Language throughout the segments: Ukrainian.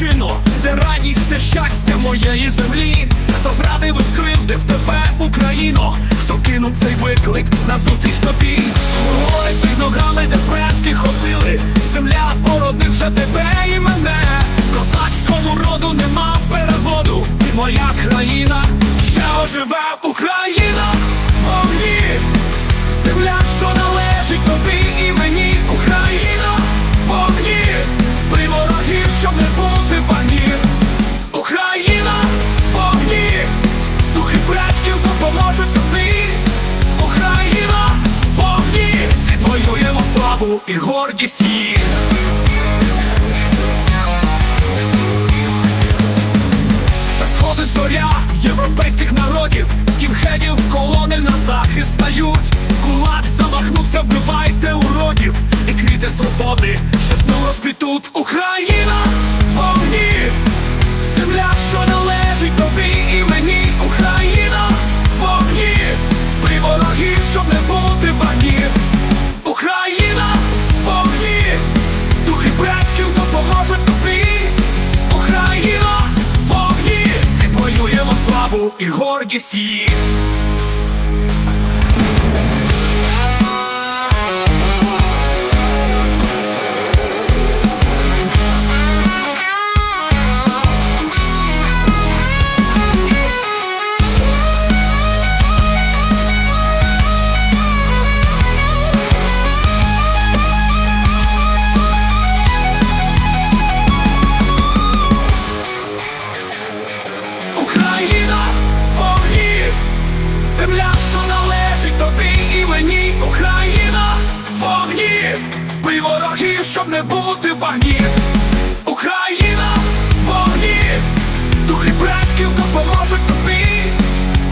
моя батьківщино, де радість та щастя моєї землі. Хто зрадив і скривдив тебе, Україно, хто кинув цей виклик назустріч тобі. Гори під ногами, де предки ходили, земля породивши тебе і мене. Козацькому роду нема переводу, і моя країна ще оживе Україна вогні. Земля, що належить тобі і мені, Україна славу і гордість їх. Ще сходить зоря європейських народів, скінхедів колони на захист стають. Кулак славу і гордість її. Не бути в багні. Україна в вогні, духи предків допоможуть тобі.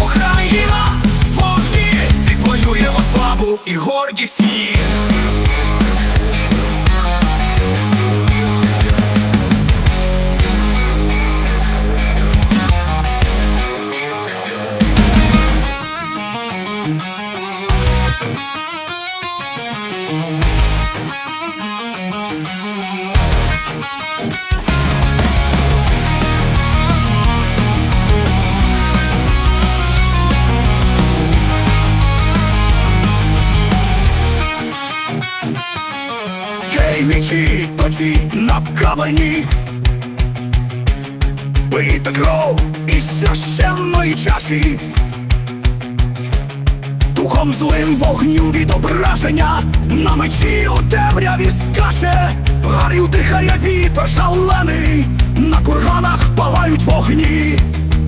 Україна в вогні, відвоюємо славу і гордість її. На камені. Пийте кров із священної чаші. Духом злим вогню відображення На мечі у темряві скаче. Гарю дихає вітер шалений На курганах палають вогні.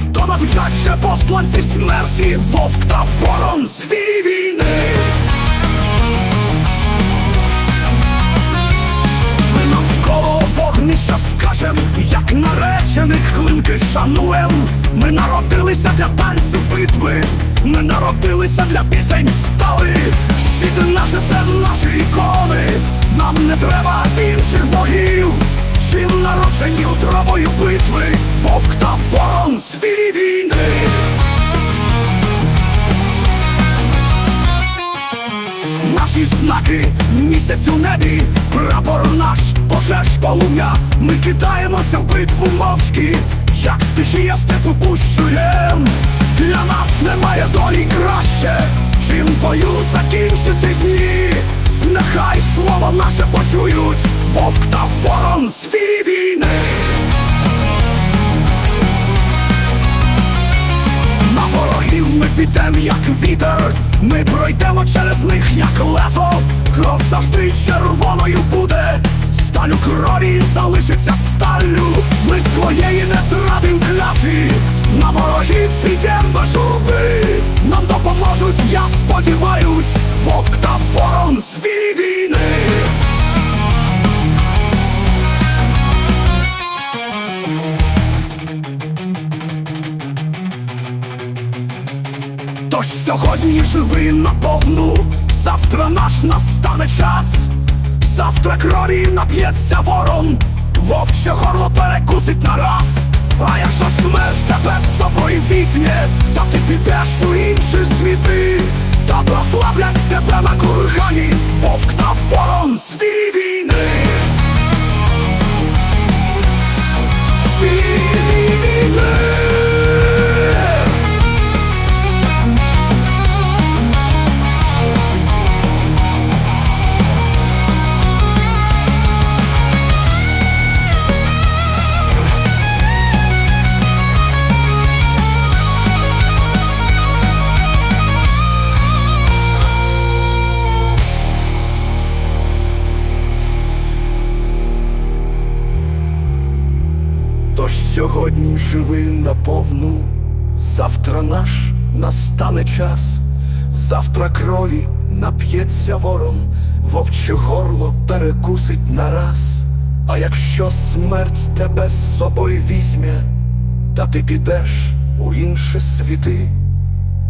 До нас мчать ще посланці смерті Вовк та ворон звірі війни вогнища скачем, як наречених клинки шануєм. Ми народилися для танцю битви, ми народилися для пісень стали. Щити наші це наші ікони, нам не треба інших богів. Чим народжені утробою битви, вовк та ворон звірі війни. Місяць у небі, прапор наш, пожеж полум'я, ми кидаємося в битву мовчки, як стихія степу пущуєм. Для нас немає долі краще, чим бою закінчити дні. Нехай слово наше почують, вовк та ворон звірі війни. На ворогів ми підем, як вітер, ми пройдемо через них, як лезо, кров завжди червоною буде, сталь у крові залишиться сталлю, ми своєї не зрадим кляти, на ворогів підем без журби, нам допоможуть, я сподіваюсь, вовк та ворон звірі війни. Тож сьогодні живи наповну, Завтра наш настане час, завтра кролі нап'ється ворон, вовче горло перекусить нараз, а якщо смерть тебе з собою візьме, та ти підеш у інші світи, та прославлять тебе на кургані, вовк на ворон звірі війни. Звірі війни. Тож сьогодні живи наповну, завтра наш настане час, завтра крові нап'ється ворон, вовче горло перекусить нараз. А якщо смерть тебе з собою візьме, та ти підеш у інші світи,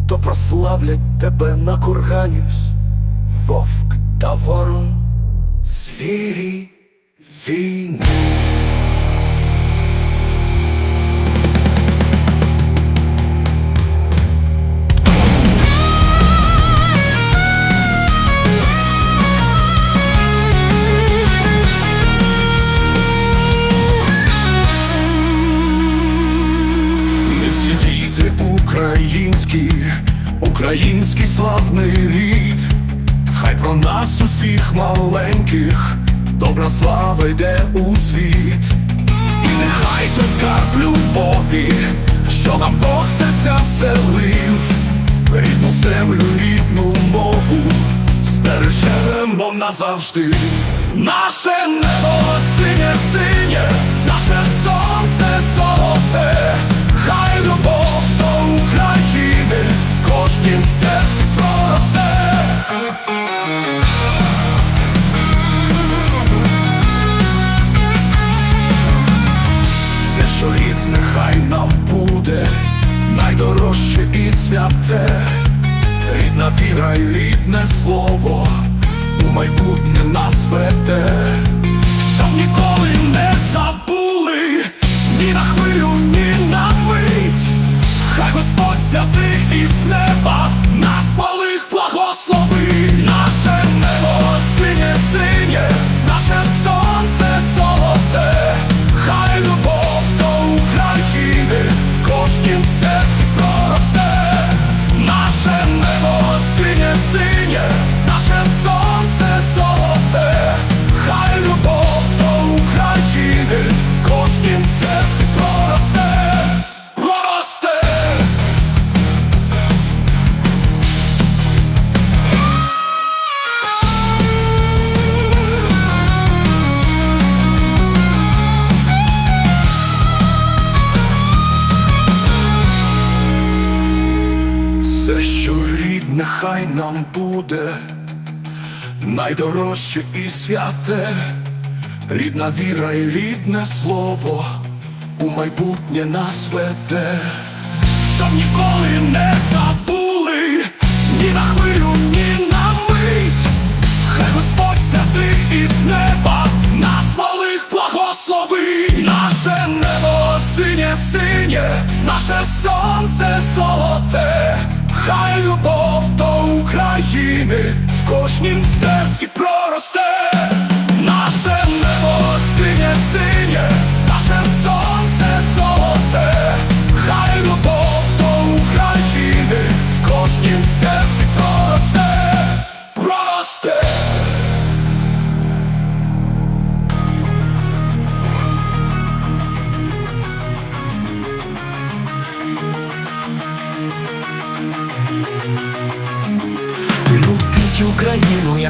то прославлять тебе на курганюсь, вовк та ворон, звірі війни. Діти українські, український славний рід, хай про нас усіх маленьких, добра слава йде у світ, і нехай той скарб любові, що нам Бог серця вселив, рідну землю, рідну мову, збережемо назавжди. Наше небо синє, синє, наше сонце золоте, хай любов кожнім серці. Все, що рідне, хай нам буде, найдорожче і святе, рідна віра і рідне слово, у майбутнє нас веде, щоб ніколи не забули, ні на хвилю, ні на мить, хай Господь святий неба нас найдорожче і святе, рідна віра і рідне слово у майбутнє нас веде, щоб ніколи не забули, ні на хвилю, ні на мить, хай Господь святий із неба нас малих благословить, наше небо синє, синє, наше сонце золоте, хай любов до України в кожнім серці проросте, наше небо синє, синє, наше сонце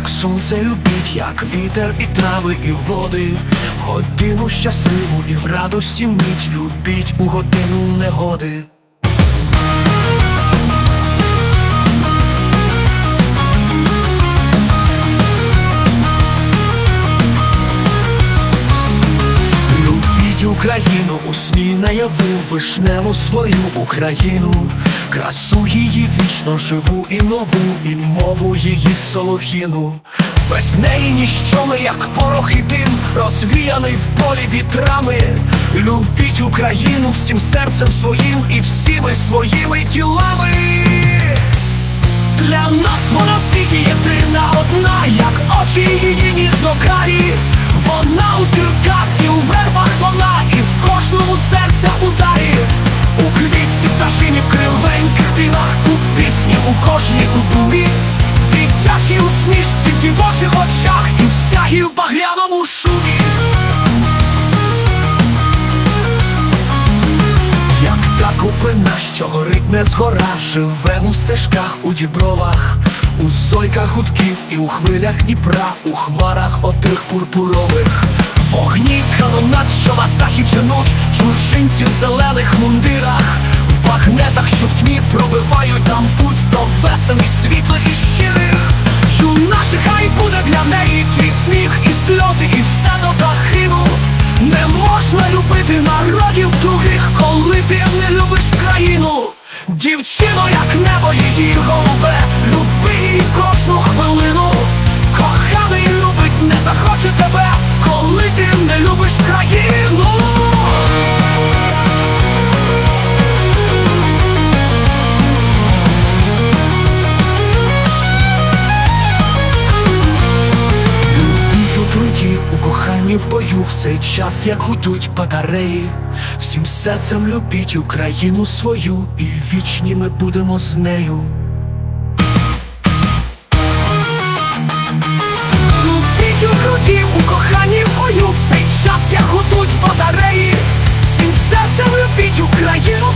як сонце любіть, як вітер і трави, і води, в годину щасливу і в радості мить любіть у годину негоди. Любіть Україну у сні наяву, вишневу свою Україну, красу її вічно живу і нову, і мову її солов'їну. Без неї ніщо ми, як порох і дим, розвіяний в полі вітрами. Любіть Україну всім серцем своїм і всіми своїми ділами. Для нас вона в єдина одна, як очі її ніжно карі Вона у зірках і у вербах вона, і в кожному серця ударі. У квітці пташині в кривеньких тинах, у пісні у кожній у думі. В дитячій усмішці, в дівочих очах і в стягі в багряному шумі. Як та купина, що горить не згора, живем у стежках, у дібровах, у зойках гудків і у хвилях Дніпра, у хмарах отих пурпурових, вогні канонат, що на захід женуть, чуже мундирах, в багнетах, що в тьмі пробивають нам путь до весен і світлих і щирих. Юначе хай буде для неї твій сміх і сльози, і все до захину. Не можна любити народів других, коли ти не любиш країну. Дівчино, як небо її голубе, люби час, як гудуть батареї, всім серцем любіть Україну свою, і вічні ми будемо з нею. Любіть у груді, у коханні бою, в цей час, як гудуть батареї, всім серцем любіть Україну.